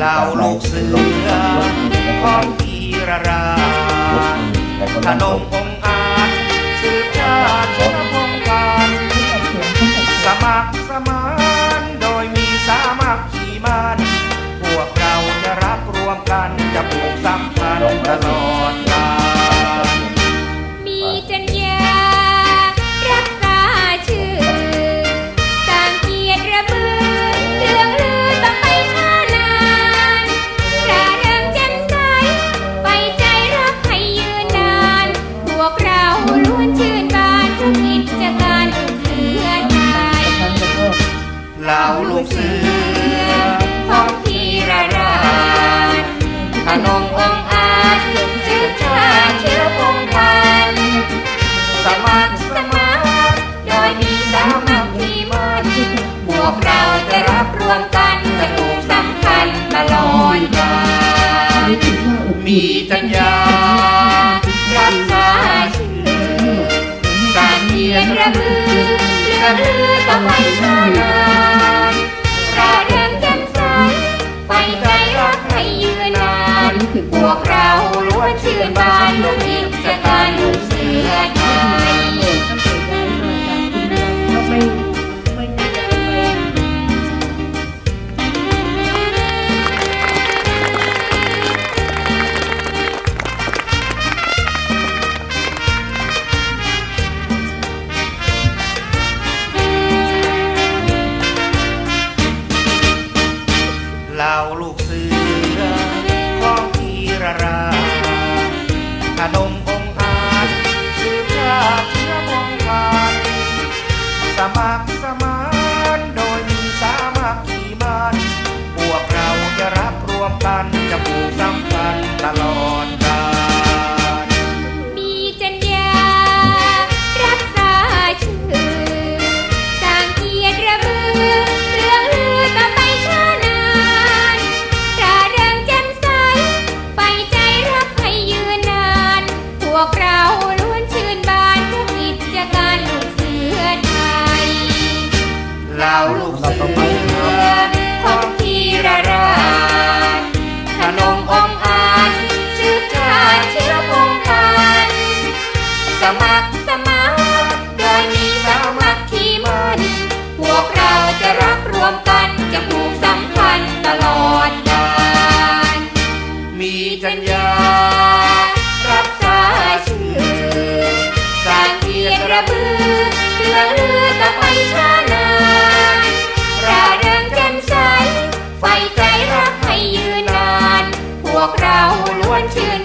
เหล่าลูกเสือของพีรราขนมองอาจสืบชาติชนพงการสมัครสมานโดยมีสามัคคีมันพวกเราจะรักรวมกันจะผูกสัมพันธ์ กเสือของพีระราชขนมองอาจสืบชาเชื้อพงพันสมัครสมานโดยมีสามัคคีมันพวกเราจะรับรวมกันจะผูกสัมพันธ์ตลอดกาลมีจัญญารักษาชื่อสางเกียรติระบือรื่องลือต่อไป ชื่นบาน รันจะผูกสัมพันธ์ตลอดกาลมีจัญญารักษาชื่อสร้างเกียรติระเบือเรื่องลือต่อไปช้านานร่าเริงแจ่มใสไฟใจรักให้ยืนนาน พวกเราล้วนชื่นบานทุกกิจการลูกเสือไทยเหล่าลูกเสือ จัญญารับสาชื่อสร้างเกียรติระบือเพื่อลือต่อไปชานานราเริงแจ่มใสไฟใจรักให้ยืนนาน พวกเราล้วนชื่น